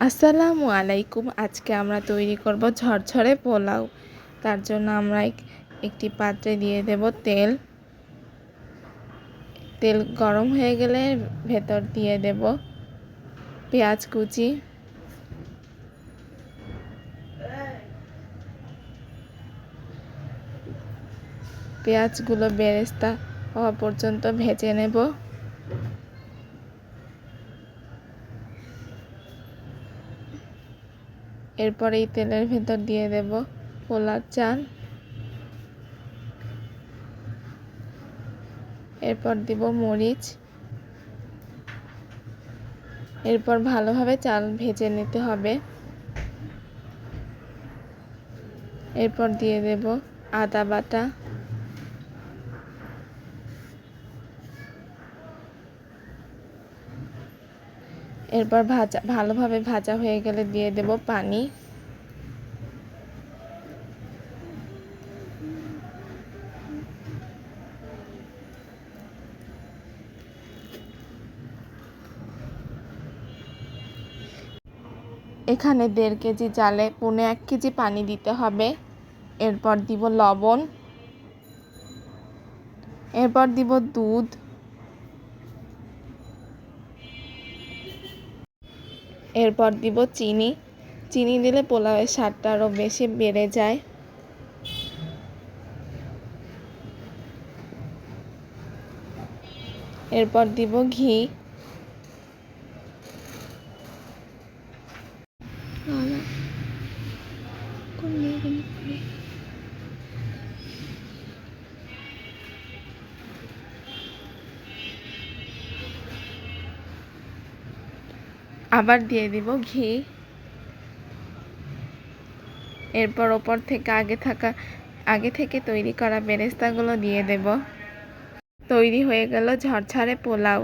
আসসালামু আলাইকুম। আজকে আমরা তৈরি করব ঝরঝরে পোলাও। তার জন্য আমরা এক- একটি পাত্রে দিয়ে দেব তেল। তেল গরম হয়ে গেলে ভেতর দিয়ে দেব পেঁয়াজ কুচি। পেঁয়াজগুলো বেরেস্তা হওয়া পর্যন্ত ভেজে নেব। এরপর এই তেলের ভেতর দিয়ে দেব পোলার চাল এরপর দিব মরিচ। এরপর ভালোভাবে চাল ভেজে নিতে হবে। এরপর দিয়ে দেব আদা বাটা। এরপর ভাজা, ভালোভাবে ভাজা হয়ে গেলে দিয়ে দেব পানি। এখানে দেড় কেজি চালে পুনে এক কেজি পানি দিতে হবে। এরপর দিব লবণ। এরপর দিব দুধ। এরপর দিব চিনি। চিনি দিলে পোলাওয়ের স্বাদটা আরও বেশি বেড়ে যায়। এরপর দিব ঘি। আবার দিয়ে দিব ঘি। এরপর ওপর থেকে আগে থাকা, আগে থেকে তৈরি করা বেরেস্তাগুলো দিয়ে দেব। তৈরি হয়ে গেল ঝরঝরে পোলাও।